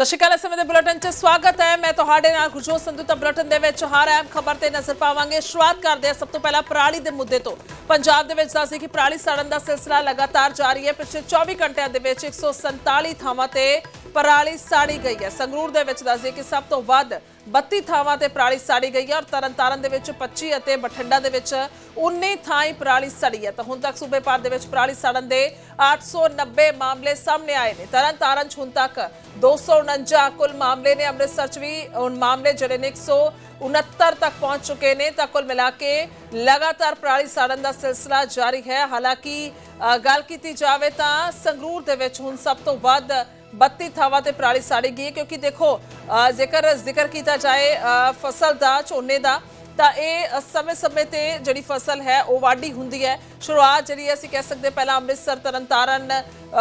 ਸਤਿ ਸ਼੍ਰੀ ਅਕਾਲ, ਇਸ ਸਮੇਂ ਦੇ ਬੁਲੇਟਿਨ 'ਚ ਸਵਾਗਤ ਹੈ। ਮੈਂ ਤੁਹਾਡੇ ਨਾਲ ਖੁਸ਼ੋ ਸੰਧੂ ਤਾਂ ਬੁਲੇਟਿਨ ਦੇ ਵਿੱਚ ਹਰ ਅਹਿਮ ਖਬਰ ਤੇ ਨਜ਼ਰ ਪਾਵਾਂਗੇ। ਸ਼ੁਰੂਆਤ ਕਰਦੇ ਹਾਂ ਸਭ ਤੋਂ ਪਹਿਲਾਂ ਪਰਾਲੀ ਦੇ ਮੁੱਦੇ ਤੋਂ। ਪੰਜਾਬ ਦੇ ਵਿੱਚ ਦੱਸੀ ਕਿ ਪਰਾਲੀ ਸਾੜਨ ਦਾ ਸਿਲਸਿਲਾ ਲਗਾਤਾਰ ਜਾਰੀ ਹੈ। ਪਿਛਲੇ 24 ਘੰਟਿਆਂ ਦੇ ਵਿੱਚ 147 ਥਾਵਾਂ ਤੇ ਪਰਾਲੀ ਸਾੜੀ ਗਈ ਹੈ। ਸੰਗਰੂਰ ਦੇ ਵਿੱਚ ਦੱਸਦੀ ਕਿ ਸਭ ਤੋਂ ਵੱਧ 32 ਥਾਵਾਂ ਤੇ ਪਰਾਲੀ ਸਾੜੀ ਗਈ ਹੈ ਔਰ ਤਰਨਤਾਰਨ ਦੇ ਵਿੱਚ 25 ਅਤੇ ਬਠਿੰਡਾ ਦੇ ਵਿੱਚ 19 ਥਾਈਂ ਪਰਾਲੀ ਸੜੀ ਹੈ। ਤਾਂ ਹੁਣ ਤੱਕ ਸੂਬੇ ਭਰ ਦੇ ਵਿੱਚ ਪਰਾਲੀ ਸੜਨ ਦੇ 890 ਮਾਮਲੇ ਸਾਹਮਣੇ ਆਏ ਨੇ। ਤਰਨਤਾਰਨ 'ਚ ਹੁਣ ਤੱਕ 249 ਕੁੱਲ ਮਾਮਲੇ ਨੇ। ਅੰਮ੍ਰਿਤਸਰ 'ਚ ਵੀ ਹੁਣ ਮਾਮਲੇ ਜਿਹੜੇ ਨੇ 169 ਤੱਕ ਪਹੁੰਚ ਚੁੱਕੇ ਨੇ। ਤਾਂ ਕੁੱਲ ਮਿਲਾ ਕੇ ਲਗਾਤਾਰ ਪਰਾਲੀ ਸਾੜਨ ਦਾ ਸਿਲਸਿਲਾ ਜਾਰੀ ਹੈ। ਹਾਲਾਂਕਿ ਅ, ਗੱਲ ਕੀਤੀ ਜਾਵੇ ਤਾਂ ਸੰਗਰੂਰ ਦੇ ਵਿੱਚ ਹੁਣ ਸਭ ਤੋਂ ਵੱਧ 32 ਥਾਵਾਂ ਤੇ ਪਰਾਲੀ ਸਾੜੀ ਗਈ ਹੈ ਕਿਉਂਕਿ ਦੇਖੋ ਅ, ਜੇਕਰ ਜ਼ਿਕਰ ਕੀਤਾ ਜਾਏ ਫਸਲ ਦਾ ਝੋਨੇ ਦਾ ਤਾਂ ਇਹ ਸਮੇਂ-ਸਮੇਂ ਤੇ ਜਿਹੜੀ ਫਸਲ ਹੈ ਉਹ ਵਾਢੀ ਹੁੰਦੀ ਹੈ। ਸ਼ੁਰੂਆਤ ਜਿਹੜੀ ਅਸੀਂ ਕਹਿ ਸਕਦੇ ਪਹਿਲਾਂ ਅੰਮ੍ਰਿਤਸਰ ਤਰਨਤਾਰਨ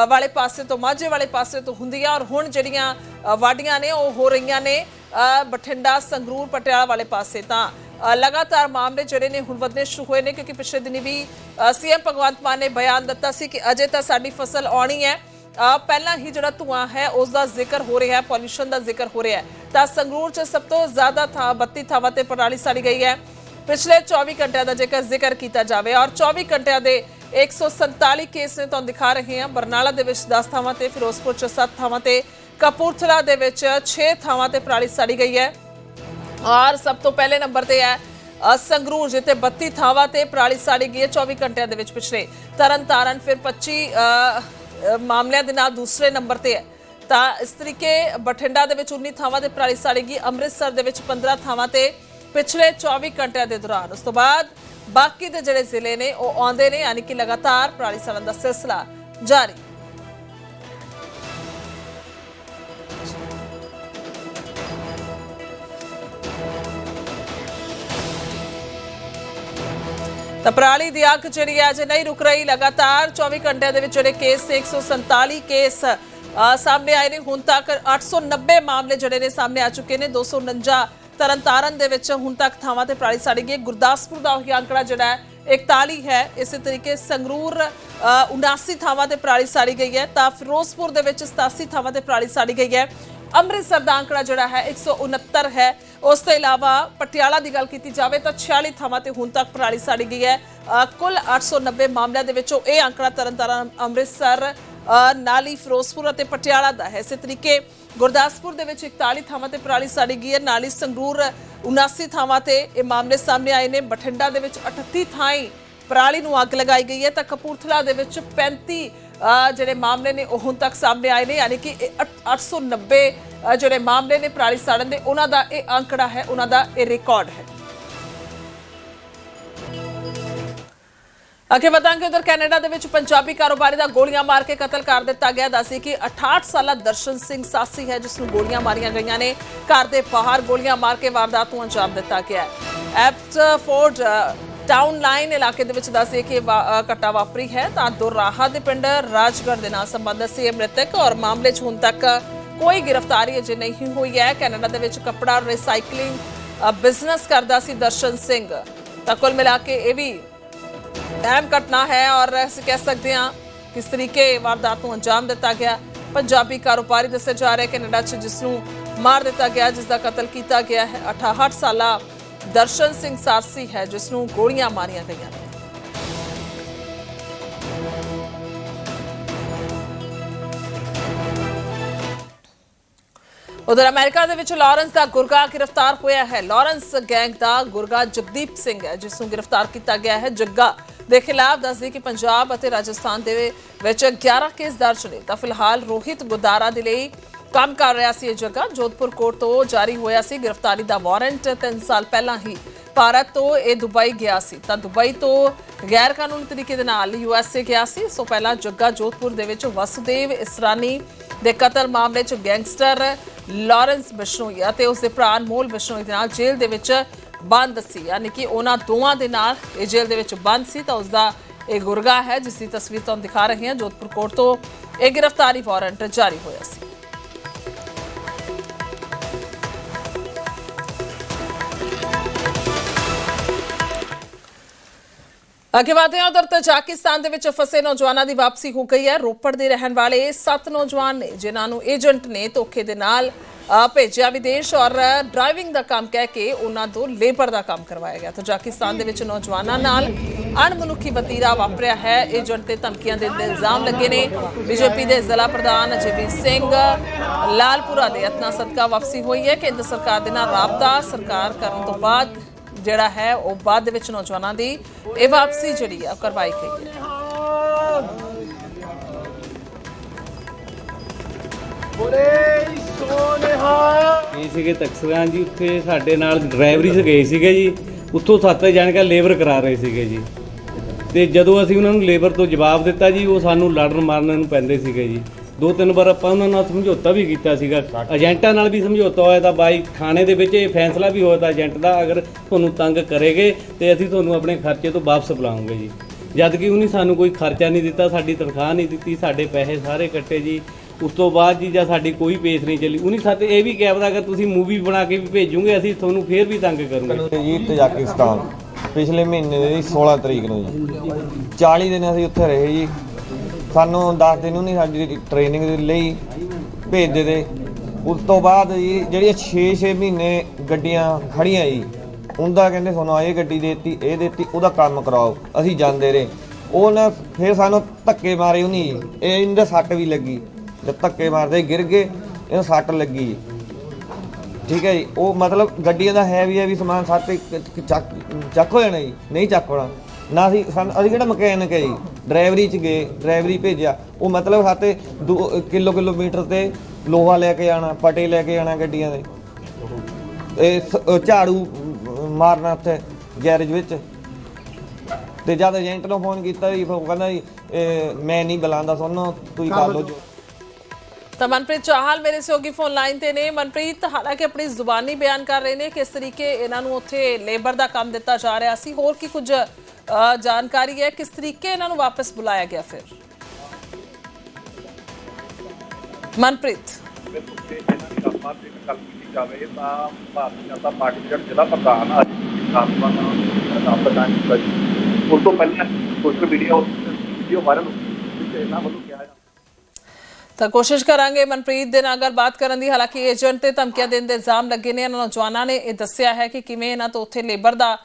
ਵਾਲੇ ਪਾਸੇ ਤੋਂ ਮਾਝੇ ਵਾਲੇ ਪਾਸੇ ਤੋਂ ਹੁੰਦੀ ਹੈ। ਔਰ ਹੁਣ ਜਿਹੜੀਆਂ ਵਾਢੀਆਂ ਨੇ ਉਹ ਹੋ ਰਹੀਆਂ ਨੇ ਬਠਿੰਡਾ ਸੰਗਰੂਰ ਪਟਿਆਲਾ ਵਾਲੇ ਪਾਸੇ। ਤਾਂ ਲਗਾਤਾਰ ਮਾਮਲੇ ਜਿਹੜੇ ਨੇ ਹੁਣ ਵਧਨੇ ਸ਼ੁਰੂ ਹੋਏ ਨੇ ਕਿਉਂਕਿ ਪਿਛਲੇ ਦਿਨੀ ਵੀ ਸੀਐਮ ਭਗਵੰਤ ਮਾਨ ਨੇ ਬਿਆਨ ਦਿੱਤਾ ਸੀ ਕਿ ਅਜੇ ਤਾਂ ਸਾਡੀ ਫਸਲ ਆਉਣੀ ਹੈ। ਪਹਿਲਾਂ ਹੀ ਜਿਹੜਾ ਧੂਆਂ ਹੈ ਉਸ ਦਾ ਜ਼ਿਕਰ ਹੋ ਰਿਹਾ ਹੈ ਪੋਲੂਸ਼ਨ ਦਾ ਜ਼ਿਕਰ ਹੋ ਰਿਹਾ ਹੈ। ਤਾਂ ਸੰਗਰੂਰ 'ਚ ਸਭ ਤੋਂ ਜ਼ਿਆਦਾ ਥਾਂ 32 ਥਾਵਾਂ ਤੇ ਪਰਾਲੀ ਸਾੜੀ ਗਈ ਹੈ। ਪਿਛਲੇ 24 ਘੰਟਿਆਂ ਦਾ ਜੇਕਰ ਜ਼ਿਕਰ ਕੀਤਾ ਜਾਵੇ ਔਰ 24 ਘੰਟਿਆਂ ਦੇ 147 ਕੇਸ ਨੇ ਤੁਹਾਨੂੰ ਦਿਖਾ ਰਹੇ ਹਾਂ। ਬਰਨਾਲਾ ਦੇ ਵਿੱਚ 10 ਥਾਵਾਂ ਤੇ, ਫਿਰੋਜ਼ਪੁਰ 'ਚ 7 ਥਾਵਾਂ ਤੇ, ਕਪੂਰਥਲਾ ਦੇ ਵਿੱਚ 6 ਥਾਵਾਂ ਤੇ ਪਰਾਲੀ ਸਾੜੀ ਗਈ ਹੈ। ਔਰ ਸਭ ਤੋਂ ਪਹਿਲੇ ਨੰਬਰ ਤੇ ਹੈ ਸੰਗਰੂਰ, ਜਿੱਥੇ 32 ਥਾਵਾਂ ਤੇ ਪਰਾਲੀ ਸਾੜੀ ਗਈ ਹੈ 24 ਘੰਟਿਆਂ ਦੇ ਵਿੱਚ ਪਿਛਲੇ ਤਰਨਤਾਰਨ, ਫਿਰ 25 ਮਾਮਲਿਆਂ ਦੇ ਨਾਲ ਦੂਸਰੇ ਨੰਬਰ ਤੇ ਹੈ। ਤਾਂ ਇਸ ਤਰੀਕੇ ਬਠਿੰਡਾ ਦੇ ਵਿੱਚ 19 ਥਾਵਾਂ ਤੇ ਪਰਾਲੀ ਸਾੜੇਗੀ, ਅੰਮ੍ਰਿਤਸਰ ਦੇ ਵਿੱਚ 15 ਥਾਵਾਂ ਤੇ ਪਿਛਲੇ 24 ਘੰਟਿਆਂ ਦੇ ਦੌਰਾਨ। ਉਸ ਤੋਂ ਬਾਅਦ ਬਾਕੀ ਦੇ ਜਿਹੜੇ ਜ਼ਿਲ੍ਹੇ ਨੇ, ਉਹ ਆਉਂਦੇ ਨੇ, ਯਾਨੀ ਕਿ ਲਗਾਤਾਰ ਪਰਾਲੀ ਸਾੜਨ ਦਾ ਸਿਲਸਿਲਾ ਜਾਰੀ। ਤਾਂ ਪਰਾਲੀ ਦੀ ਅੱਗ ਜਿਹੜੀ ਹੈ ਅਜੇ ਨਹੀਂ ਰੁਕ ਰਹੀ ਲਗਾਤਾਰ 24 ਘੰਟਿਆਂ ਦੇ ਵਿੱਚ ਜਿਹੜੇ ਕੇਸ ਨੇ 147 ਕੇਸ ਸਾਹਮਣੇ ਆਏ ਨੇ। ਹੁਣ ਤੱਕ 890 ਮਾਮਲੇ ਜਿਹੜੇ ਨੇ ਸਾਹਮਣੇ ਆ ਚੁੱਕੇ ਨੇ। 249 ਤਰਨਤਾਰਨ ਦੇ ਵਿੱਚ ਹੁਣ ਤੱਕ ਥਾਵਾਂ ਤੇ ਪਰਾਲੀ ਸਾੜੀ ਗਈ ਹੈ। ਗੁਰਦਾਸਪੁਰ ਦਾ ਉਹੀ ਅੰਕੜਾ ਜਿਹੜਾ ਹੈ 41 ਹੈ। ਇਸੇ ਤਰੀਕੇ ਸੰਗਰੂਰ ਅ, 79 ਥਾਵਾਂ ਤੇ ਪਰਾਲੀ ਸਾੜੀ ਗਈ ਹੈ। ਤਾਂ ਫਿਰੋਜ਼ਪੁਰ ਦੇ ਵਿੱਚ 87 ਥਾਵਾਂ ਤੇ ਪਰਾਲੀ ਸਾੜੀ ਗਈ ਹੈ। ਅੰਮ੍ਰਿਤਸਰ ਦਾ ਅੰਕੜਾ ਜਿਹੜਾ ਹੈ 169 ਹੈ। ਉਸ ਤੋਂ ਇਲਾਵਾ ਪਟਿਆਲਾ ਦੀ ਗੱਲ ਕੀਤੀ ਜਾਵੇ ਤਾਂ 46 ਥਾਵਾਂ ਤੇ ਹੁਣ ਤੱਕ ਪਰਾਲੀ ਸਾੜੀ ਗਈ ਹੈ। ਅ, ਕੁੱਲ 890 ਮਾਮਲਿਆਂ ਦੇ ਵਿੱਚੋਂ ਇਹ ਅੰਕੜਾ ਤਰਨਤਾਰਨ ਅੰਮ੍ਰਿਤਸਰ ਅ, ਨਾਲੀ ਫਿਰੋਜ਼ਪੁਰ ਅਤੇ ਪਟਿਆਲਾ ਦਾ ਹੈ। ਇਸੇ ਤਰੀਕੇ ਗੁਰਦਾਸਪੁਰ ਦੇ ਵਿੱਚ 41 ਥਾਵਾਂ ਤੇ ਪਰਾਲੀ ਸਾੜੀ ਗਈ ਹੈ। ਨਾਲੀ ਸੰਗਰੂਰ 79 ਥਾਵਾਂ ਤੇ ਇਹ ਮਾਮਲੇ ਸਾਹਮਣੇ ਆਏ ਨੇ। ਬਠਿੰਡਾ ਦੇ ਵਿੱਚ 38 ਥਾਈਂ ਪਰਾਲੀ ਨੂੰ ਅੱਗ ਲਗਾਈ ਗਈ ਹੈ ਤਾਂ ਕਪੂਰਥਲਾ ਦੇ ਵਿੱਚ 35 ਜਿਹੜੇ ਮਾਮਲੇ ਨੇ ਉਹ ਹੁਣ ਤੱਕ ਸਾਹਮਣੇ ਆਏ ਨੇ, ਯਾਨੀ ਕਿ 890 ਜਿਹੜੇ ਮਾਮਲੇ ਨੇ ਪਰਾਲੀ ਸਾੜਨ ਦੇ, ਉਹਨਾਂ ਦਾ ਇਹ ਅੰਕੜਾ ਹੈ, ਉਹਨਾਂ ਦਾ ਇਹ ਰਿਕਾਰਡ ਹੈ। ਅੱਗੇ ਵਧਾਂਗੇ, ਉਧਰ ਕੈਨੇਡਾ ਦੇ ਵਿੱਚ ਪੰਜਾਬੀ ਕਾਰੋਬਾਰੀ ਦਾ ਗੋਲੀਆਂ ਮਾਰ ਕੇ ਕਤਲ ਕਰ ਦਿੱਤਾ ਗਿਆ। ਦੱਸੀ ਕਿ 68 ਸਾਲਾ ਦਰਸ਼ਨ ਸਿੰਘ ਸਾਸੀ ਹੈ ਜਿਸ ਨੂੰ ਗੋਲੀਆਂ ਮਾਰੀਆਂ ਗਈਆਂ ਨੇ। ਘਰ ਦੇ ਬਾਹਰ ਗੋਲੀਆਂ ਮਾਰ ਕੇ ਵਾਰਦਾਤ ਨੂੰ ਅੰਜਾਮ ਦਿੱਤਾ ਗਿਆ ਹੈ। ਐਪਟਫੋਰਡ ਟਾਊਨ ਲਾਈਨ ਇਲਾਕੇ ਦੇ ਵਿੱਚ ਦੱਸਦੇ ਕਿ ਇਹ ਘਟਨਾ ਵਾਪਰੀ ਹੈ, ਤਾਂ ਦੁਰਾਹਾ ਦੇ ਪਿੰਡ ਰਾਜਗੜ੍ਹ ਦੇ ਨਾਲ ਸੰਬੰਧਿਤ ਸੀ ਇਹ ਮ੍ਰਿਤਕ ਔਰ ਮਾਮਲੇ 'ਚ ਹੁਣ ਤੱਕ ਕੋਈ ਗ੍ਰਿਫਤਾਰੀ ਅਜੇ ਨਹੀਂ ਹੋਈ ਹੈ। ਕੈਨੇਡਾ ਦੇ ਵਿੱਚ ਕੱਪੜਾ ਰੀਸਾਈਕਲਿੰਗ ਬਿਜ਼ਨਸ ਕਰਦਾ ਸੀ ਦਰਸ਼ਨ ਸਿੰਘ। ਤਾਂ ਕੁੱਲ ਮਿਲਾ ਕੇ ਇਹ ਵੀ ਅਹਿਮ ਘਟਨਾ ਹੈ ਔਰ ਅਸੀਂ ਕਹਿ ਸਕਦੇ ਹਾਂ ਕਿਸ ਤਰੀਕੇ ਵਾਰਦਾਤ ਨੂੰ ਅੰਜਾਮ ਦਿੱਤਾ ਗਿਆ। ਪੰਜਾਬੀ ਕਾਰੋਬਾਰੀ ਦੱਸਿਆ ਜਾ ਰਿਹਾ ਕੈਨੇਡਾ 'ਚ ਜਿਸ ਨੂੰ ਮਾਰ ਦਿੱਤਾ ਗਿਆ ਜਿਸ ਦਾ ਕਤਲ ਕੀਤਾ ਗਿਆ ਹੈ। 68 ਸਾਲਾ ਦਰਸ਼ਨ ਸਿੰਘ ਸਾਰਸੀ ਹੈ, ਜਿਸ ਨੂੰ ਗੋਲੀਆਂ ਮਾਰੀਆਂ ਗਈਆਂ ਨੇ। ਉਧਰ ਅਮਰੀਕਾ ਦੇ ਵਿੱਚ ਲਾਰੈਂਸ ਦਾ ਗੁਰਗਾ ਗ੍ਰਿਫਤਾਰ ਹੋਇਆ ਹੈ। ਲਾਰੈਂਸ ਗੈਂਗ ਦਾ ਗੁਰਗਾ ਜਗਦੀਪ ਸਿੰਘ ਹੈ, ਜਿਸ ਨੂੰ ਗ੍ਰਿਫਤਾਰ ਕੀਤਾ ਗਿਆ ਹੈ। ਜੱਗਾ ਦੇ ਖਿਲਾਫ ਦੱਸਦੇ ਕਿ ਪੰਜਾਬ ਅਤੇ ਰਾਜਸਥਾਨ ਦੇ ਵਿੱਚ 11 ਕੇਸ ਦਰਜ ਨੇ। ਤਾਂ ਫਿਲਹਾਲ ਰੋਹਿਤ ਗੁਦਾਰਾ ਦੇ ਲਈ ਕੰਮ ਕਰ ਰਿਹਾ ਸੀ ਇਹ ਜੱਗਾ ਜੋਧਪੁਰ ਕੋਰਟ ਤੋਂ ਜਾਰੀ ਹੋਇਆ ਸੀ ਗ੍ਰਿਫਤਾਰੀ ਦਾ ਵਾਰੰਟ। 3 ਸਾਲ ਪਹਿਲਾਂ ਹੀ ਭਾਰਤ ਤੋਂ ਇਹ ਦੁਬਈ ਗਿਆ ਸੀ। ਤਾਂ ਦੁਬਈ ਤੋਂ ਗੈਰ ਕਾਨੂੰਨੀ ਤਰੀਕੇ ਦੇ ਨਾਲ ਯੂਐਸਏ ਗਿਆ ਸੀ। ਸੋ ਪਹਿਲਾਂ ਜੱਗਾ ਜੋਧਪੁਰ ਦੇ ਵਿੱਚ ਵਸੁਦੇਵ ਇਸਰਾਨੀ ਦੇ ਕਤਲ ਮਾਮਲੇ 'ਚ ਗੈਂਗਸਟਰ ਲਾਰੈਂਸ ਬਿਸ਼ਨੋਈ ਅਤੇ ਉਸ ਦੇ ਭਰਾ ਅਨਮੋਲ ਬਿਸ਼ਨੋਈ ਦੇ ਨਾਲ ਜੇਲ੍ਹ ਦੇ ਵਿੱਚ ਬੰਦ ਸੀ। ਯਾਨੀ ਕਿ ਉਹਨਾਂ ਦੋਵਾਂ ਦੇ ਨਾਲ ਇਹ ਜੇਲ੍ਹ ਦੇ ਵਿੱਚ ਬੰਦ ਸੀ। ਤਾਂ ਉਸ ਦਾ ਇਹ ਗੁਰਗਾ ਹੈ, ਜਿਸ ਦੀ ਤਸਵੀਰ ਤੁਹਾਨੂੰ ਦਿਖਾ ਰਹੇ ਹਾਂ। ਜੋਧਪੁਰ ਕੋਰਟ ਤੋਂ ਇਹ ਗ੍ਰਿਫਤਾਰੀ ਵਾਰੰਟ ਜਾਰੀ ਹੋਇਆ ਸੀ। ਅੱਗੇ ਵਧਦੇ ਹਾਂ, ਉਧਰ ਤਜਾਕਿਸਤਾਨ ਦੇ ਵਿੱਚ ਫਸੇ ਨੌਜਵਾਨਾਂ ਦੀ ਵਾਪਸੀ ਹੋ ਗਈ ਹੈ। ਰੋਪੜ ਦੇ ਰਹਿਣ ਵਾਲੇ ਸੱਤ ਨੌਜਵਾਨ ਨੇ, ਜਿਨ੍ਹਾਂ ਨੂੰ ਏਜੰਟ ਨੇ ਧੋਖੇ ਦੇ ਨਾਲ ਭੇਜਿਆ ਵਿਦੇਸ਼ ਔਰ ਡਰਾਈਵਿੰਗ ਦਾ ਕੰਮ ਕਹਿ ਕੇ ਉਹਨਾਂ ਤੋਂ ਲੇਬਰ ਦਾ ਕੰਮ ਕਰਵਾਇਆ ਗਿਆ। ਤਜਾਕਿਸਤਾਨ ਦੇ ਵਿੱਚ ਨੌਜਵਾਨਾਂ ਨਾਲ ਅਣਮਨੁੱਖੀ ਵਤੀਰਾ ਵਾਪਰਿਆ ਹੈ। ਏਜੰਟ ਤੇ ਧਮਕੀਆਂ ਦੇ ਇਲਜ਼ਾਮ ਲੱਗੇ ਨੇ। ਬੀਜੇਪੀ ਦੇ ਜ਼ਿਲ੍ਹਾ ਪ੍ਰਧਾਨ ਅਜੀਵੀਰ ਸਿੰਘ ਲਾਲਪੁਰਾ ਦੇ ਯਤਨਾਂ ਸਦਕਾ ਵਾਪਸੀ ਹੋਈ ਹੈ। ਕੇਂਦਰ ਸਰਕਾਰ ਦੇ ਨਾਲ ਰਾਬਤਾ ਸਰਕਾਰ ਕਰਨ ਤੋਂ ਬਾਅਦ ਜਿਹੜਾ ਹੈ ਉਹ ਬਾਅਦ ਦੇ ਵਿੱਚ ਨੌਜਵਾਨਾਂ ਦੀ ਇਹ ਵਾਪਸੀ ਜਿਹੜੀ ਉਹ ਕਰਵਾਈ ਗਈ ਹੈ। ਇਹ ਸੀਗੇ ਤਕਸਰਾਂ ਜੀ ਉੱਥੇ ਸਾਡੇ ਨਾਲ ਡਰਾਈਵਰੀ 'ਚ ਗਏ ਸੀਗੇ ਜੀ। ਉੱਥੋਂ ਸੱਤ ਜਾਣ ਕੇ ਲੇਬਰ ਕਰਾ ਰਹੇ ਸੀਗੇ ਜੀ। ਤੇ ਜਦੋਂ ਅਸੀਂ ਉਹਨਾਂ ਨੂੰ ਲੇਬਰ ਤੋਂ ਜਵਾਬ ਦਿੱਤਾ ਜੀ ਉਹ ਸਾਨੂੰ ਲੜਨ ਮਾਰਨ ਨੂੰ ਪੈਂਦੇ ਸੀਗੇ ਜੀ। ਦੋ ਤਿੰਨ ਵਾਰ ਆਪਾਂ ਉਹਨਾਂ ਨਾਲ ਸਮਝੌਤਾ ਵੀ ਕੀਤਾ ਸੀਗਾ। ਏਜੰਟਾਂ ਨਾਲ ਵੀ ਸਮਝੌਤਾ ਹੋਇਆ ਤਾਂ ਬਾਈ ਥਾਣੇ ਦੇ ਵਿੱਚ ਇਹ ਫੈਸਲਾ ਵੀ ਹੋਇਆ ਤਾਂ ਏਜੰਟ ਦਾ ਅਗਰ ਤੁਹਾਨੂੰ ਤੰਗ ਕਰੇਗੇ ਤੇ ਅਸੀਂ ਤੁਹਾਨੂੰ ਆਪਣੇ ਖਰਚੇ ਤੋਂ ਵਾਪਸ ਬੁਲਾਉਂਗੇ ਜੀ। ਜਦ ਕਿ ਉਹਨੇ ਸਾਨੂੰ ਕੋਈ ਖਰਚਾ ਨਹੀਂ ਦਿੱਤਾ ਸਾਡੀ ਤਨਖਾਹ ਨਹੀਂ ਦਿੱਤੀ ਸਾਡੇ ਪੈਸੇ ਸਾਰੇ ਕੱਟੇ ਜੀ। ਉਸ ਤੋਂ ਬਾਅਦ ਜੀ ਜਾਂ ਸਾਡੀ ਕੋਈ ਪੇਸ਼ ਨਹੀਂ ਚੱਲੀ। ਉਹਨੇ ਸਾਡੇ ਇਹ ਵੀ ਕਿਹਾ ਅਗਰ ਤੁਸੀਂ ਮੂਵੀ ਬਣਾ ਕੇ ਵੀ ਭੇਜੋਗੇ ਅਸੀਂ ਤੁਹਾਨੂੰ ਫੇਰ ਵੀ ਤੰਗ ਕਰੂਗੇ। ਜੀ ਤਜਾਕਿਸਤਾਨ। ਪਿਛਲੇ ਮਹੀਨੇ ਦੀ 16 ਤਰੀਕ ਨੂੰ ਜੀ। 40 ਦਿਨ ਅਸੀਂ ਉੱਥੇ ਰਹੇ ਜੀ। ਸਾਨੂੰ 10 ਦਿਨ ਉਹਨੇ ਸਾਡੀ ਟ੍ਰੇਨਿੰਗ ਦੇ ਲਈ ਭੇਜਦੇ ਤੇ ਉਸ ਤੋਂ ਬਾਅਦ ਜੀ ਜਿਹੜੀਆਂ 6-6 ਮਹੀਨੇ ਗੱਡੀਆਂ ਖੜੀਆਂ ਜੀ, ਉਹਦਾ ਕਹਿੰਦੇ ਤੁਹਾਨੂੰ ਇਹ ਗੱਡੀ ਦੇਤੀ, ਇਹ ਦੇਤੀ, ਉਹਦਾ ਕੰਮ ਕਰਾਓ, ਅਸੀਂ ਜਾਂਦੇ ਰਹੇ। ਉਹ ਫਿਰ ਸਾਨੂੰ ਧੱਕੇ ਮਾਰੇ ਉਹਨੀ ਇਹ ਇਹਦੇ ਸੱਟ ਵੀ ਲੱਗੀ। ਜਦ ਧੱਕੇ ਮਾਰਦੇ ਗਿਰ ਗਏ, ਇਹਨੂੰ ਸੱਟ ਲੱਗੀ ਠੀਕ ਹੈ ਜੀ, ਉਹ ਮਤਲਬ ਗੱਡੀਆਂ ਦਾ ਹੈ ਵੀ ਹੈ ਵੀ ਸਮਾਨ ਸਾਡੇ ਚੱਕ ਚੱਕ ਹੋ ਜਾਣਾ ਜੀ, ਨਹੀਂ ਚੱਕ ਹੋਣਾ। ਨਾ ਅਸੀਂ ਸਾਨੂੰ ਅਸੀਂ ਕਿਹੜਾ ਮਕੈਨਿਕ ਹੈ ਜੀ? ਡਰਾਈਵਰੀ ਚ ਗਏ ਡਰਾਈਵਰੀ ਭੇਜਿਆ। ਉਹ ਮਤਲਬ ਸਾਤੇ ਕਿਲੋ ਕਿਲੋਮੀਟਰ ਤੇ ਲੋਹਾ ਲੈ ਕੇ ਆਣਾ ਪਟੇ ਲੈ ਕੇ ਆਣਾ ਗੱਡੀਆਂ ਦੇ। ਇਹ ਸ- ਅਹ ਝਾੜੂ ਅਮ, ਮਾਰਨਾ ਉੱਥੇ ਗੈਰੇਜ ਵਿੱਚ। ਤੇ ਜਦ ਏਜੰਟ ਨੂੰ ਫੋਨ ਕੀਤਾ ਜੀ ਉਹ ਕਹਿੰਦਾ ਜੀ ਇਹ ਮੈਂ ਨਹੀਂ ਬੁਲਾਉਂਦਾ ਤੁਹਾਨੂੰ ਤੁਸੀਂ ਕਰ ਲਓ ਜੋ। ਤਾਂ ਮਨਪ੍ਰੀਤ ਚਾਹਲ ਮੇਰੇ ਸਹਿਯੋਗੀ ਫੋਨ ਲਾਈਨ ਤੇ ਨੇ। ਮਨਪ੍ਰੀਤ ਹਾਲਾਂਕਿ ਆਪਣੀ ਜ਼ੁਬਾਨੀ ਬਿਆਨ ਕਰ ਰਹੇ ਨੇ ਕਿਸ ਤਰੀਕੇ ਇਹਨਾਂ ਨੂੰ ਉੱਥੇ ਲੇਬਰ ਦਾ ਕੰਮ ਦਿੱਤਾ ਜਾ ਰਿਹਾ ਸੀ। ਹੋਰ ਕੀ ਕੁਝ ਜਾਣਕਾਰੀ ਹੈ, ਕਿਸ ਤਰੀਕੇ ਇਹਨਾਂ ਨੂੰ ਵਾਪਸ ਬੁਲਾਇਆ ਗਿਆ ਫਿਰ? ਮਨਪ੍ਰੀਤ। ਜਾਵੇ ਤਾਂ ਭਾਰਤੀ ਜਨਤਾ ਪਾਰਟੀ ਦੇ ਜ਼ਿਲ੍ਹਾ ਪ੍ਰਧਾਨ ਅੱਜ ਖਾਸਪਾਨ ਨਾਮ ਪ੍ਰਦਾਨ ਕੀਤਾ ਜੀ ਉਸ ਤੋਂ ਪਹਿਲਾਂ ਸੋਸ਼ਲ ਮੀਡੀਆ ਵੀਡੀਓ ਵਾਇਰਲ ਹੋਈ ਇਹਨਾਂ ਵੱਲੋਂ ਕਿਹਾ ਤਾਂ ਕੋਸ਼ਿਸ਼ ਕਰਾਂਗੇ ਮਨਪ੍ਰੀਤ ਦੇ ਨਾਲ ਗੱਲਬਾਤ ਕਰਨ ਦੀ। ਹਾਲਾਂਕਿ ਏਜੰਟ ਤੇ ਧਮਕੀਆਂ ਦੇਣ ਦੇ ਇਲਜ਼ਾਮ ਲੱਗੇ ਨੇ। ਇਹਨਾਂ ਨੌਜਵਾਨਾਂ ਨੇ ਇਹ ਦੱਸਿਆ ਹੈ ਕਿ ਕਿਵੇਂ ਇਹਨਾਂ ਤੋਂ ਉੱਥੇ ਲੇਬਰ ਦਾ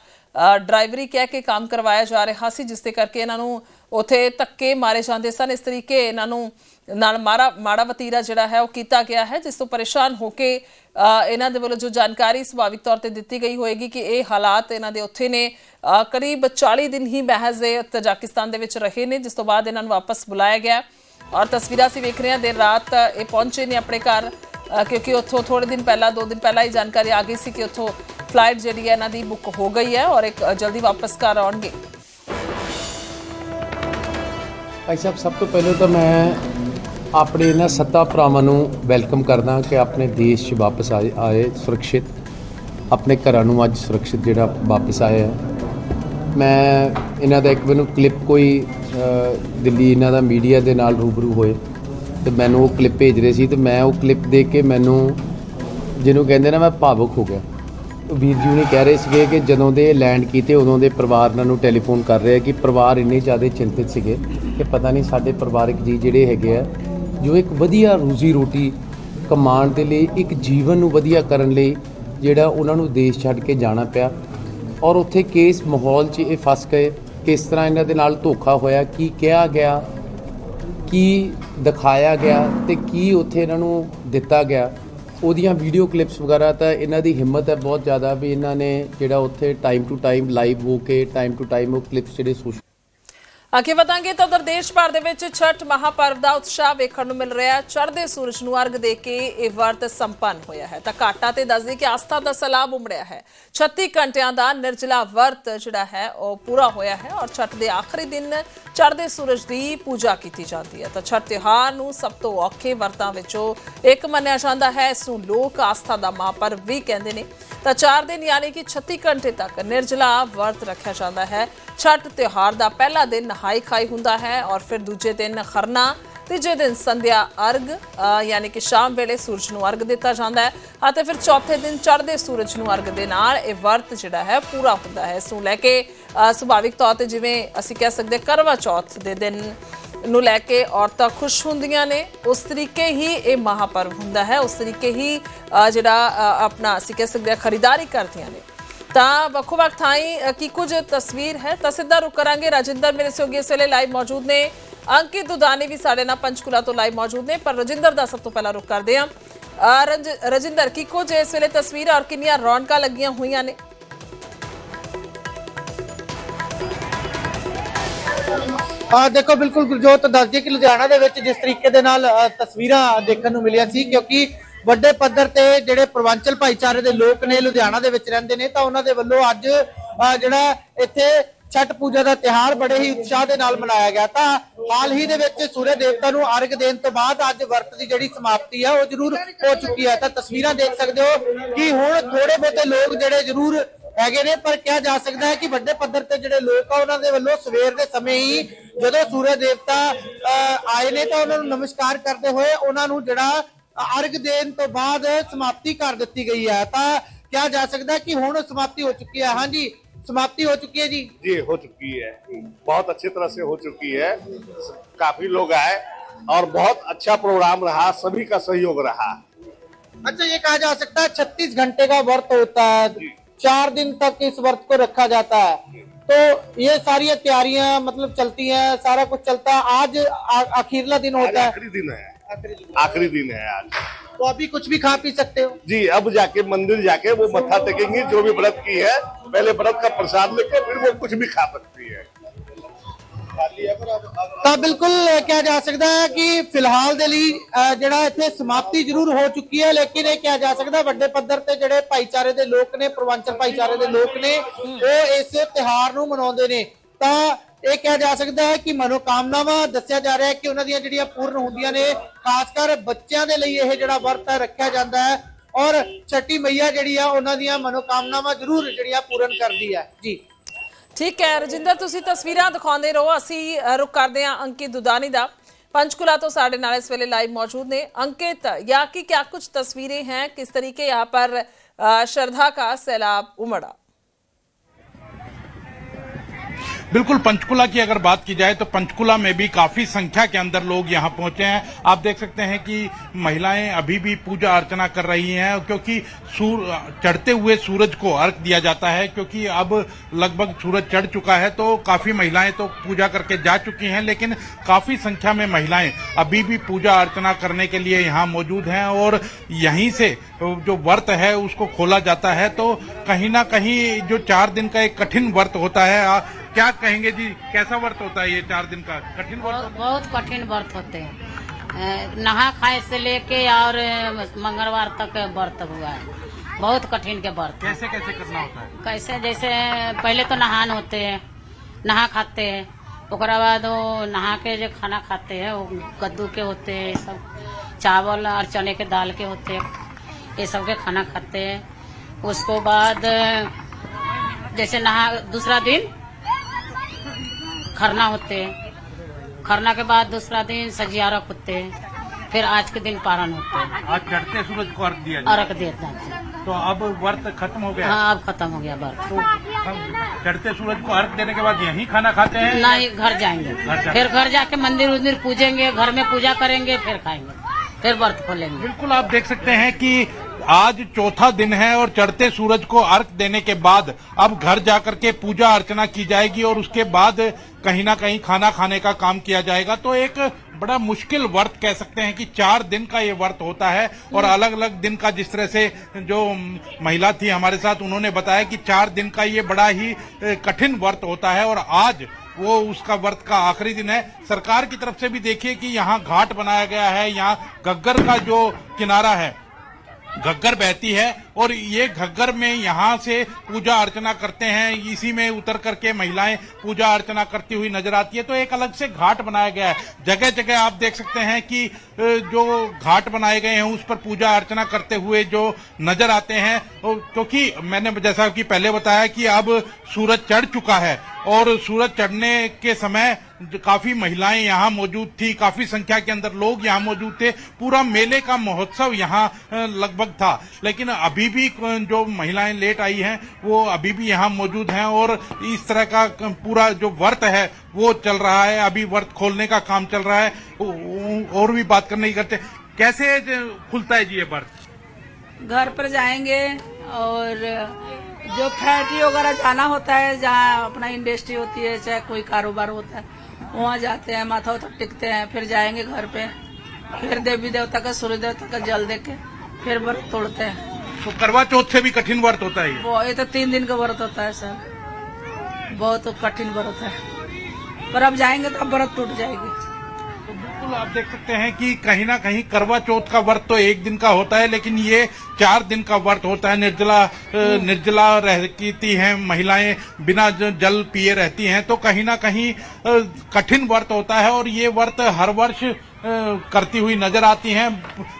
ਡਰਾਈਵਰੀ ਕਹਿ ਕੇ ਕੰਮ ਕਰਵਾਇਆ ਜਾ ਰਿਹਾ ਸੀ, ਜਿਸ ਦੇ ਕਰਕੇ ਇਹਨਾਂ ਨੂੰ ਉੱਥੇ ਧੱਕੇ ਮਾਰੇ ਜਾਂਦੇ ਸਨ। ਇਸ ਤਰੀਕੇ ਇਹਨਾਂ ਨੂੰ ਨਾਲ ਮਾਰਾ, ਮਾੜਾ ਵਤੀਰਾ ਜਿਹੜਾ ਹੈ ਉਹ ਕੀਤਾ ਗਿਆ ਹੈ, ਜਿਸ ਤੋਂ ਪਰੇਸ਼ਾਨ ਹੋ ਕੇ ਇਹਨਾਂ ਦੇ ਵੱਲੋਂ ਜੋ ਜਾਣਕਾਰੀ ਸੁਭਾਵਿਕ ਤੌਰ ਤੇ ਦਿੱਤੀ ਗਈ ਹੋਏਗੀ ਕਿ ਇਹ ਹਾਲਾਤ ਇਹਨਾਂ ਦੇ ਉੱਥੇ ਨੇ ਕਰੀਬ 40 ਦਿਨ ਹੀ ਮਹਿਜ਼ ਇਹ ਤਜਾਕਿਸਤਾਨ ਦੇ ਵਿੱਚ ਰਹੇ ਨੇ, ਜਿਸ ਤੋਂ ਬਾਅਦ ਇਹਨਾਂ ਨੂੰ ਵਾਪਸ ਬੁਲਾਇਆ ਗਿਆ। ਔਰ ਤਸਵੀਰਾਂ ਅਸੀਂ ਵੇਖ ਰਹੇ ਹਾਂ ਦੇਰ ਰਾਤ ਇਹ ਪਹੁੰਚੇ ਨੇ ਆਪਣੇ ਘਰ। ਕਿਉਂਕਿ ਉੱਥੋਂ ਥੋੜੇ ਦਿਨ ਪਹਿਲਾਂ, ਦੋ ਦਿਨ ਪਹਿਲਾਂ ਹੀ ਜਾਣਕਾਰੀ ਆ ਗਈ ਸੀ ਕਿ ਉੱਥੋਂ ਫਲਾਈਟ ਜਿਹੜੀ ਹੈ ਇਹਨਾਂ ਦੀ ਬੁੱਕ ਹੋ ਗਈ ਹੈ ਔਰ ਇੱਕ ਜਲਦੀ ਵਾਪਸ ਘਰ ਆਉਣਗੇ। ਭਾਈ ਸਾਹਿਬ, ਸਭ ਤੋਂ ਪਹਿਲਾਂ ਤਾਂ ਮੈਂ ਆਪਣੇ ਇਹਨਾਂ ਸੱਤਾ ਭਰਾਵਾਂ ਨੂੰ ਵੈਲਕਮ ਕਰਦਾ ਕਿ ਆਪਣੇ ਦੇਸ਼ 'ਚ ਵਾਪਸ ਆਏ ਆਏ ਸੁਰੱਖਿਅਤ। ਆਪਣੇ ਘਰਾਂ ਨੂੰ ਅੱਜ ਸੁਰੱਖਿਅਤ ਜਿਹੜਾ ਵਾਪਸ ਆਏ ਆ। ਮੈਂ ਇਹਨਾਂ ਦਾ ਇੱਕ ਮੈਨੂੰ ਕਲਿੱਪ ਕੋਈ ਦਿੱਲੀ ਇਹਨਾਂ ਦਾ ਮੀਡੀਆ ਦੇ ਨਾਲ ਰੂਬਰੂ ਹੋਏ। ਤੇ ਮੈਨੂੰ ਉਹ ਕਲਿੱਪ ਭੇਜ ਰਹੇ ਸੀ ਤੇ ਮੈਂ ਉਹ ਕਲਿੱਪ ਦੇਖ ਕੇ ਮੈਨੂੰ ਜਿਹਨੂੰ ਕਹਿੰਦੇ ਨਾ ਮੈਂ ਭਾਵੁਕ ਹੋ ਗਿਆ। ਵੀਰ ਜੀ ਨੇ ਕਹਿ ਰਹੇ ਸੀਗੇ ਕਿ ਜਦੋਂ ਦੇ ਲੈਂਡ ਕੀਤੇ ਉਦੋਂ ਦੇ ਪਰਿਵਾਰ ਇਹਨਾਂ ਨੂੰ ਟੈਲੀਫੋਨ ਕਰ ਰਿਹਾ ਕਿ ਪਰਿਵਾਰ ਇੰਨੇ ਜ਼ਿਆਦਾ ਚਿੰਤਿਤ ਸੀਗੇ ਕਿ ਪਤਾ ਨਹੀਂ ਸਾਡੇ ਪਰਿਵਾਰਕ ਜੀ ਜਿਹੜੇ ਹੈਗੇ ਆ, ਜੋ ਇੱਕ ਵਧੀਆ ਰੋਜ਼ੀ ਰੋਟੀ ਕਮਾਉਣ ਦੇ ਲਈ, ਇੱਕ ਜੀਵਨ ਨੂੰ ਵਧੀਆ ਕਰਨ ਲਈ ਜਿਹੜਾ ਉਹਨਾਂ ਨੂੰ ਦੇਸ਼ ਛੱਡ ਕੇ ਜਾਣਾ ਪਿਆ। ਔਰ ਉੱਥੇ ਕਿਸ ਮਾਹੌਲ 'ਚ ਇਹ ਫਸ ਗਏ। ਕਿਸ ਤਰ੍ਹਾਂ ਇਹਨਾਂ ਦੇ ਨਾਲ ਧੋਖਾ ਹੋਇਆ, ਕੀ ਕਿਹਾ ਗਿਆ ਕੀ ਦਿਖਾਇਆ ਗਿਆ ਤੇ ਕੀ ਉੱਥੇ ਇਹਨਾਂ ਨੂੰ ਦਿੱਤਾ ਗਿਆ, ਉਹਦੀਆਂ ਵੀਡੀਓ ਕਲਿੱਪਸ ਵਗੈਰਾ ਤਾਂ ਇਹਨਾਂ ਦੀ ਹਿੰਮਤ ਹੈ ਬਹੁਤ ਜ਼ਿਆਦਾ ਵੀ ਇਹਨਾਂ ਨੇ ਜਿਹੜਾ ਉੱਥੇ ਟਾਈਮ ਟੂ ਟਾਈਮ ਲਾਈਵ ਹੋ ਕੇ ਟਾਈਮ ਟੂ ਟਾਈਮ ਉਹ ਕਲਿੱਪਸ ਜਿਹੜੇ ਸੋਸ਼ਲ ਅੱਗੇ ਵਧਾਂਗੇ ਤਾਂ ਉਧਰ ਦੇਸ਼ ਭਰ ਦੇ ਵਿੱਚ ਛਠ ਮਹਾਪਰਵ ਦਾ ਉਤਸ਼ਾਹ ਵੇਖਣ ਨੂੰ ਮਿਲ ਰਿਹਾ ਹੈ। ਚੜ੍ਹਦੇ ਸੂਰਜ ਨੂੰ ਅਰਗ ਦੇ ਕੇ ਇਹ ਵਰਤ ਸੰਪੰਨ ਹੋਇਆ ਹੈ। ਤਾਂ ਘਾਟਾ ਤੇ ਦੱਸਦੇ ਕਿ ਆਸਥਾ ਦਾ ਸਲਾਬ ਉਮੜਿਆ ਹੈ। 36 ਘੰਟਿਆਂ ਦਾ ਨਿਰਜਲਾ ਵਰਤ ਜਿਹੜਾ ਹੈ, ਉਹ ਪੂਰਾ ਹੋਇਆ ਹੈ ਔਰ ਛਠ ਦੇ ਆਖਰੀ ਦਿਨ ਚੜ੍ਹਦੇ ਸੂਰਜ ਦੀ ਪੂਜਾ ਕੀਤੀ ਜਾਂਦੀ ਹੈ। ਤਾਂ ਛਠ ਤਿਉਹਾਰ ਨੂੰ ਸਭ ਤੋਂ ਔਖੇ ਵਰਤਾਂ ਵਿੱਚੋਂ ਇੱਕ ਮੰਨਿਆ ਜਾਂਦਾ ਹੈ। ਇਸ ਨੂੰ ਲੋਕ ਆਸਥਾ ਦਾ ਮਹਾਪਰਵ ਵੀ ਕਹਿੰਦੇ ਨੇ। ਤਾਂ 4 ਦਿਨ ਯਾਨੀ ਕਿ 36 ਘੰਟੇ ਤੱਕ ਨਿਰਜਲਾ ਵਰਤ ਰੱਖਿਆ ਜਾਂਦਾ ਹੈ। ਛਠ ਤਿਉਹਾਰ ਦਾ ਪਹਿਲਾ ਦਿਨ ਨਹਾਈ ਖਾਈ ਹੁੰਦਾ ਹੈ ਔਰ ਫਿਰ ਦੂਜੇ ਦਿਨ ਖਰਨਾ, ਤੀਜੇ ਦਿਨ ਸੰਧਿਆ ਅਰਗ ਯਾਨੀ ਕਿ ਸ਼ਾਮ ਵੇਲੇ ਸੂਰਜ ਨੂੰ ਅਰਗ ਦਿੱਤਾ ਜਾਂਦਾ ਹੈ ਅਤੇ ਫਿਰ ਚੌਥੇ ਦਿਨ ਚੜ੍ਹਦੇ ਸੂਰਜ ਨੂੰ ਅਰਗ ਦੇ ਨਾਲ ਇਹ ਵਰਤ ਜਿਹੜਾ ਹੈ ਪੂਰਾ ਹੁੰਦਾ ਹੈ। ਇਸ ਨੂੰ ਲੈ ਕੇ ਸੁਭਾਵਿਕ ਤੌਰ ਤੇ ਜਿਵੇਂ ਅਸੀਂ ਕਹਿ ਸਕਦੇ ਕਰਵਾ ਚੌਥ ਦੇ ਦਿਨ ਨੂੰ ਲੈ ਕੇ ਔਰਤਾਂ ਖੁਸ਼ ਹੁੰਦੀਆਂ ਨੇ, ਉਸ ਤਰੀਕੇ ਹੀ ਇਹ ਮਹਾਪਰਵ ਹੁੰਦਾ ਹੈ, ਉਸ ਤਰੀਕੇ ਹੀ ਜਿਹੜਾ ਆਪਣਾ ਅਸੀਂ ਕਹਿ ਸਕਦੇ ਹਾਂ ਖਰੀਦਦਾਰੀ ਕਰਦੀਆਂ ਨੇ। ਤਾਂ ਵੱਖੋ ਵੱਖ ਥਾਈਂ ਕੀ ਕੁਝ ਤਸਵੀਰ ਹੈ? ਤਾਂ ਸਿੱਧਾ ਰੁਕ ਕਰਾਂਗੇ। ਰਾਜਿੰਦਰ ਮੇਰੇ ਸਹਿਯੋਗੀ ਇਸ ਵੇਲੇ ਲਾਈਵ ਮੌਜੂਦ ਨੇ। ਅੰਕਿਤ ਦੁਦਾਨੀ ਵੀ ਸਾਡੇ ਨਾਲ ਪੰਚਕੂਲਾ ਤੋਂ ਲਾਈਵ ਮੌਜੂਦ ਨੇ, ਪਰ ਰਜਿੰਦਰ ਦਾ ਸਭ ਤੋਂ ਪਹਿਲਾਂ ਰੁਕ ਕਰਦੇ ਹਾਂ। ਰਜਿੰਦਰ, ਕੀ ਕੁਝ ਇਸ ਵੇਲੇ ਤਸਵੀਰਾਂ ਔਰ ਕਿੰਨੀਆਂ ਰੌਣਕਾਂ ਲੱਗੀਆਂ ਹੋਈਆਂ ਨੇ? ਆ ਦੇਖੋ, ਬਿਲਕੁਲ ਗੁਰਜੋਤ ਦੱਸਦੀ ਕਿ ਲੁਧਿਆਣਾ ਦੇ ਵਿੱਚ ਜਿਸ ਤਰੀਕੇ ਦੇ ਨਾਲ ਤਸਵੀਰਾਂ ਦੇਖਣ ਨੂੰ ਮਿਲੀਆਂ ਸੀ, ਕਿਉਂਕਿ ਵੱਡੇ ਪੱਧਰ ਤੇ ਜਿਹੜੇ ਪ੍ਰਵਾਂਚਲ ਭਾਈਚਾਰੇ ਦੇ ਲੋਕ ਨੇ ਲੁਧਿਆਣਾ ਦੇ ਵਿੱਚ ਰਹਿੰਦੇ ਨੇ ਤਾਂ ਉਹਨਾਂ ਦੇ ਵੱਲੋਂ ਅੱਜ ਅ, ਜਿਹੜਾ ਇੱਥੇ ਛਠ ਪੂਜਾ ਦਾ ਤਿਹਾਰ ਬੜੇ ਹੀ ਉਤਸ਼ਾਹ ਦੇ ਨਾਲ ਮਨਾਇਆ ਗਿਆ। ਤਾਂ ਹਾਲ ਹੀ ਦੇ ਵਿੱਚ ਸੂਰਜ ਦੇਵਤਾ ਨੂੰ ਅਰਗ ਦੇਣ ਤੋਂ ਬਾਅਦ ਅੱਜ ਵਰਤ ਦੀ ਜਿਹੜੀ ਸਮਾਪਤੀ ਆ ਉਹ ਜ਼ਰੂਰ ਹੋ ਚੁੱਕੀ ਹੈ ਤਾਂ ਤਸਵੀਰਾਂ ਦੇਖ ਸਕਦੇ ਹੋ ਕਿ ਹੁਣ ਥੋੜੇ ਬਹੁਤੇ ਲੋਕ ਜਿਹੜੇ ਜ਼ਰੂਰ ਹੈਗੇ ਨੇ ਪਰ ਕਿਹਾ ਜਾ ਸਕਦਾ ਹੈ ਕਿ ਵੱਡੇ ਪੱਧਰ ਤੇ ਜਿਹੜੇ ਲੋਕ ਆ ਉਹਨਾਂ ਦੇ ਵੱਲੋਂ ਸਵੇਰ ਦੇ ਸਮੇਂ ਹੀ ਜਦੋਂ ਸੂਰਜ ਦੇਵਤਾ ਅਹ, ਆਏ ਨੇ ਤਾਂ ਉਹਨਾਂ ਨੂੰ ਨਮਸਕਾਰ ਕਰਦੇ ਹੋਏ ਉਹਨਾਂ ਨੂੰ ਜਿਹੜਾ ਅਰਗ ਦੇਣ ਤੋਂ ਬਾਅਦ ਸਮਾਪਤੀ ਕਰ ਦਿੱਤੀ ਗਈ ਹੈ ਤਾਂ ਕਿਹਾ ਜਾ ਸਕਦਾ ਹੈ ਕਿ ਹੁਣ ਸਮਾਪਤੀ ਹੋ ਚੁੱਕੀ ਹੈ ਹਾਂਜੀ ਸਮਾਪਤੀ ਹੋ ਚੁੱਕੀ ਹੈ ਜੀ जी हो चुकी है बहुत अच्छी तरह से हो चुकी है काफी लोग आए और बहुत अच्छा प्रोग्राम रहा सभी का सहयोग रहा अच्छा ये कहा जा सकता है छत्तीस घंटे का व्रत होता है चार दिन तक इस व्रत को रखा जाता है तो ये सारी तैयारियां मतलब चलती हैं सारा कुछ चलता है आज आ- आखिरला दिन आज होता है आखिरी दिन है आखिरी दिन है आज तो अभी कुछ भी खा पी सकते हो जी अब जाके मंदिर जाके वो मत्था टेकेंगी जो भी व्रत की है पहले व्रत का प्रसाद लेकर फिर वो कुछ भी खा सकती है ਤਾਂ ਬਿਲਕੁਲ ਕਿਹਾ ਜਾ ਸਕਦਾ ਹੈ ਕਿ ਫਿਲਹਾਲ ਦੇ ਲਈ ਅਹ, ਜਿਹੜਾ ਇੱਥੇ ਸਮਾਪਤੀ ਜ਼ਰੂਰ ਹੋ ਚੁੱਕੀ ਹੈ ਲੇਕਿਨ ਇਹ ਕਿਹਾ ਜਾ ਸਕਦਾ ਵੱਡੇ ਪੱਧਰ ਤੇ ਜਿਹੜੇ ਭਾਈਚਾਰੇ ਦੇ ਲੋਕ ਨੇ ਪ੍ਰਵਾਂਚਲ ਭਾਈਚਾਰੇ ਦੇ ਲੋਕ ਨੇ ਉਹ ਇਸ ਤਿਹਾਰ ਨੂੰ ਮਨਾਉਂਦੇ ਨੇ ਤਾਂ ਇਹ ਕਿਹਾ ਜਾ ਸਕਦਾ ਹੈ ਕਿ ਮਨੋਕਾਮਨਾਵਾਂ ਦੱਸਿਆ ਜਾ ਰਿਹਾ ਹੈ ਕਿ ਉਹਨਾਂ ਦੀਆਂ ਜਿਹੜੀਆਂ ਪੂਰਨ ਹੁੰਦੀਆਂ ਨੇ ਖਾਸ ਕਰ ਬੱਚਿਆਂ ਦੇ ਲਈ ਇਹ ਜਿਹੜਾ ਵਰਤ ਹੈ ਰੱਖਿਆ ਜਾਂਦਾ ਹੈ ਔਰ ਛੱਟੀ ਮਈਆ ਜਿਹੜੀ ਆ ਉਹਨਾਂ ਦੀਆਂ ਮਨੋਕਾਮਨਾਵਾਂ ਜ਼ਰੂਰ ਜਿਹੜੀਆਂ ਪੂਰਨ ਕਰਦੀ ਹੈ ਜੀ ਠੀਕ ਹੈ ਰਜਿੰਦਰ ਤੁਸੀਂ ਤਸਵੀਰਾਂ ਦਿਖਾਉਂਦੇ ਰਹੋ ਅਸੀਂ ਅ, ਰੁਕ ਕਰਦੇ ਹਾਂ ਅੰਕਿਤ ਦੁਦਾਨੀ ਦਾ पंचकुला तो साढ़े नाल इस वेले लाइव मौजूद ने अंकित यहाँ की क्या कुछ तस्वीरें हैं किस तरीके यहाँ पर अ, श्रद्धा का सैलाब उमड़ा बिल्कुल पंचकुला की अगर बात की जाए तो पंचकुला में भी काफ़ी संख्या के अंदर लोग यहाँ पहुँचे हैं। आप देख सकते हैं कि महिलाएँ अभी भी पूजा अर्चना कर रही हैं क्योंकि चढ़ते हुए सूरज को अर्घ दिया जाता है क्योंकि अब लगभग सूरज चढ़ चुका है तो काफ़ी महिलाएँ तो पूजा करके जा चुकी हैं, लेकिन काफ़ी संख्या में महिलाएँ अभी भी पूजा अर्चना करने के लिए यहाँ मौजूद हैं और यहीं से जो व्रत है उसको खोला जाता है। तो कहीं ना कहीं जो चार दिन का एक कठिन व्रत होता है क्या कहेंगे जी? कैसा व्रत होता है ये चार दिन का? कठिन व्रत बहुत कठिन व्रत होते हैं। नहा खाए से लेके और मंगलवार तक व्रत हुआ है। बहुत कठिन के व्रत कैसे कैसे करना होता है? कैसे? जैसे पहले तो नहान होते हैं नहा खाते हैं। ओकरा बाद वो नहा के जो खाना खाते हैं वो कद्दू के होते हैं सब। चावल और चने के दाल के होते हैं ये सब के खाना खाते हैं। उसको बाद जैसे नहा दूसरा दिन खरना होते हैं। खरना के बाद दूसरा दिन सजियारक होते हैं। फिर आज के दिन पारण होते हैं। आज चढ़ते सूरज को अर्घ दिया अर्घ देते हैं। तो अब व्रत खत्म हो गया। हाँ अब खत्म हो गया व्रत। तो चढ़ते सूरज को अर्घ देने के बाद यही खाना खाते हैं? नहीं घर जाएँगे। फिर घर जाके मंदिर उंदिर पूजेंगे घर में पूजा करेंगे फिर खाएँगे। फिर व्रत खोलेंगे बिल्कुल आप देख सकते हैं कि आज चौथा दिन है और चढ़ते सूरज को अर्घ देने के बाद अब घर जाकर के पूजा अर्चना की जाएगी और उसके बाद कहीं ना कहीं खाना खाने का काम किया जाएगा। तो एक बड़ा मुश्किल व्रत कह सकते हैं कि चार दिन का ये व्रत होता है और अलग अलग दिन का जिस तरह से जो महिला थी हमारे साथ उन्होंने बताया कि चार दिन का ये बड़ा ही कठिन व्रत होता है और आज वो उसका व्रत का आखिरी दिन है। सरकार की तरफ़ से भी देखिए कि यहाँ घाट बनाया गया है यहाँ गग्गर का जो किनारा है घग्गर बहती है और ये घग्गर में यहाँ से पूजा अर्चना करते हैं, इसी में उतर करके महिलाएँ पूजा अर्चना करती हुई नज़र आती है। तो एक अलग से घाट बनाया गया है। जगह जगह आप देख सकते हैं कि जो घाट बनाए गए हैं, उस पर पूजा अर्चना करते हुए जो नज़र आते हैं। और क्योंकि मैंने जैसा कि पहले बताया कि अब सूरज चढ़ चुका है और सूरज चढ़ने के समय काफ़ी महिलाएँ यहाँ मौजूद थी, काफ़ी संख्या के अंदर लोग यहाँ मौजूद थे। पूरा मेले का महोत्सव यहाँ लगभग था। लेकिन अभी अभी भी जो महिलाएँ लेट आई हैं, वो अभी भी यहाँ मौजूद हैं और इस तरह का पूरा जो वर्त है, वो चल रहा है। अभी वर्त खोलने का काम चल रहा है। और भी बात करने की करते कैसे खुलता है जी ये वर्त? घर पर जाएँगे और जो फैक्ट्री वगैरह जाना होता है, जहाँ अपना इंडस्ट्री होती है, चाहे कोई कारोबार होता है, वहाँ जाते हैं, माथा उथा टिकते हैं, फिर जाएँगे घर पे, फिर देवी देवता का, सूर्य देवता का जल दे के फिर व्रत तोड़ते हैं। तो करवा चौथ से भी कठिन व्रत होता है ये। ये तो तीन दिन का व्रत होता है सर। बहुत तो कठिन व्रत है। पर अब जाएँगे तो अब व्रत टूट जाएगी। तो बिल्कुल आप देख सकते हैं कि कहीं ना कहीं करवा चौथ का व्रत तो एक दिन का होता है लेकिन ये चार दिन का व्रत होता है। निर्जला निर्जला रहती हैं महिलाएँ बिना जल पिए रहती हैं तो कहीं ना कहीं कठिन व्रत होता है और ये व्रत हर वर्ष करती हुई नज़र आती हैं।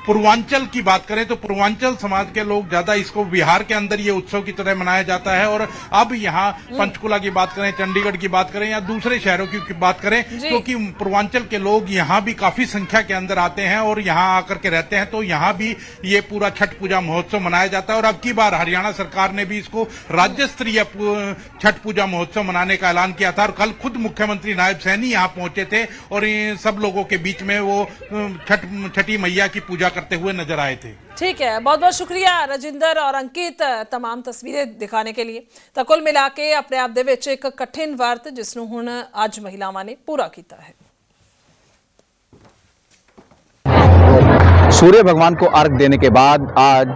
पूर्वांचल की बात करें तो पूर्वांचल समाज के लोग ज़्यादा इसको बिहार के अंदर ये उत्सव की तरह मनाया जाता है और अब यहाँ पंचकुला की बात करें चंडीगढ़ की बात करें या दूसरे शहरों की बात करें। क्योंकि पूर्वांचल के लोग यहाँ भी काफ़ी संख्या के अंदर आते हैं और यहाँ आकर के रहते हैं तो यहाँ भी ये पूरा छठ पूजा महोत्सव मनाया जाता है। और अब की बार हरियाणा सरकार ने भी इसको राज्य स्तरीय छठ पूजा महोत्सव मनाने का ऐलान किया था और कल खुद मुख्यमंत्री नायब सैनी यहाँ पहुँचे थे और सब लोगों के बीच में वो अम, छठ छठी मैया की पूजा करते हुए नजर आए थे ठीक है बहुत बहुत शुक्रिया ਰਜਿੰਦਰ ਔਰ ਅੰਕਿਤ तमाम ਤਸਵੀਰਾਂ ਦਿਖਾਣੇ ਕੇ ਲਈ ਤਾਂ ਕੁੱਲ ਮਿਲਾ ਕੇ ਆਪਣੇ ਆਪ ਦੇ ਵਿੱਚ ਇੱਕ ਕਠਿਨ ਵਰਤ ਜਿਸ ਨੂੰ ਹੁਣ ਅੱਜ ਮਹਿਲਾਵਾਂ ਨੇ ਪੂਰਾ ਕੀਤਾ ਹੈ सूर्य भगवान को अर्घ देने के बाद आज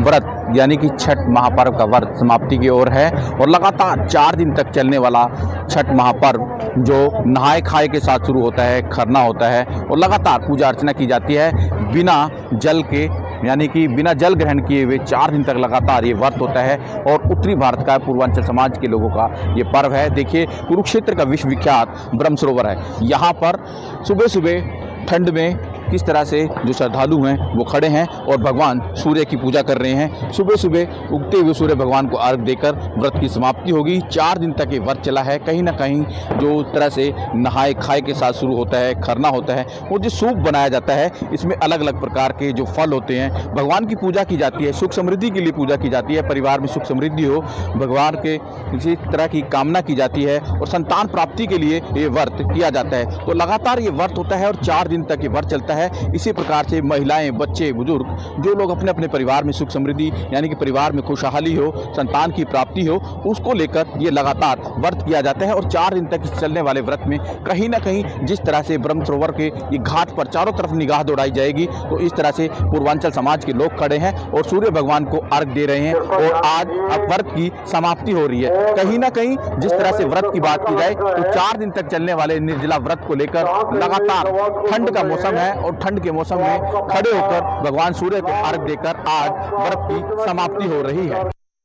व्रत यानी कि छठ महापर्व का व्रत समाप्ति की ओर है और लगातार चार दिन तक चलने वाला छठ महापर्व जो नहाए खाए के साथ शुरू होता है, खरना होता है और लगातार पूजा अर्चना की जाती है बिना जल के, यानी कि बिना जल ग्रहण किए हुए चार दिन तक लगातार ये व्रत होता है और उत्तरी भारत का, पूर्वांचल समाज के लोगों का ये पर्व है। देखिए, कुरुक्षेत्र का विश्वविख्यात ब्रह्म सरोवर है। यहाँ पर सुबह सुबह ठंड में किस तरह से जो श्रद्धालु हैं, वो खड़े हैं और भगवान सूर्य की पूजा कर रहे हैं। सुबह सुबह उगते हुए सूर्य भगवान को अर्घ देकर व्रत की समाप्ति होगी। चार दिन तक ये व्रत चला है। कहीं ना कहीं जो तरह से नहाए खाए के साथ शुरू होता है, खरना होता है, वो जो सूप बनाया जाता है, इसमें अलग अलग प्रकार के जो फल होते हैं, भगवान की पूजा की जाती है, सुख समृद्धि के लिए पूजा की जाती है, परिवार में सुख समृद्धि हो, भगवान के किसी तरह की कामना की जाती है और संतान प्राप्ति के लिए ये व्रत किया जाता है। तो लगातार ये व्रत होता है और चार दिन तक ये व्रत चलता है। इसी प्रकार से महिलाएँ, बच्चे, बुज़ुर्ग, जो लोग अपने अपने परिवार में सुख समृद्धि, यानी कि परिवार में खुशहाली हो, संतान की प्राप्ति हो, उसको लेकर ये लगातार व्रत किया जाता है और चार दिन तक चलने वाले व्रत में कहीं ना कहीं जिस तरह से ब्रह्म सरोवर के ये घाट पर चारों तरफ़ निगाह दौड़ाई जाएगी तो इस तरह से पूर्वांचल समाज के लोग खड़े हैं और सूर्य भगवान को अर्घ दे रहे हैं और आज अब व्रत की समाप्ति हो रही है। कहीं ना कहीं जिस तरह से व्रत की बात की जाए तो चार दिन तक चलने वाले निर्जला व्रत को लेकर लगातार ठंड का मौसम है और ठंड के मौसम में खड़े होकर भगवान सूर्य को अर्घ देकर आज व्रत की समाप्ति हो रही है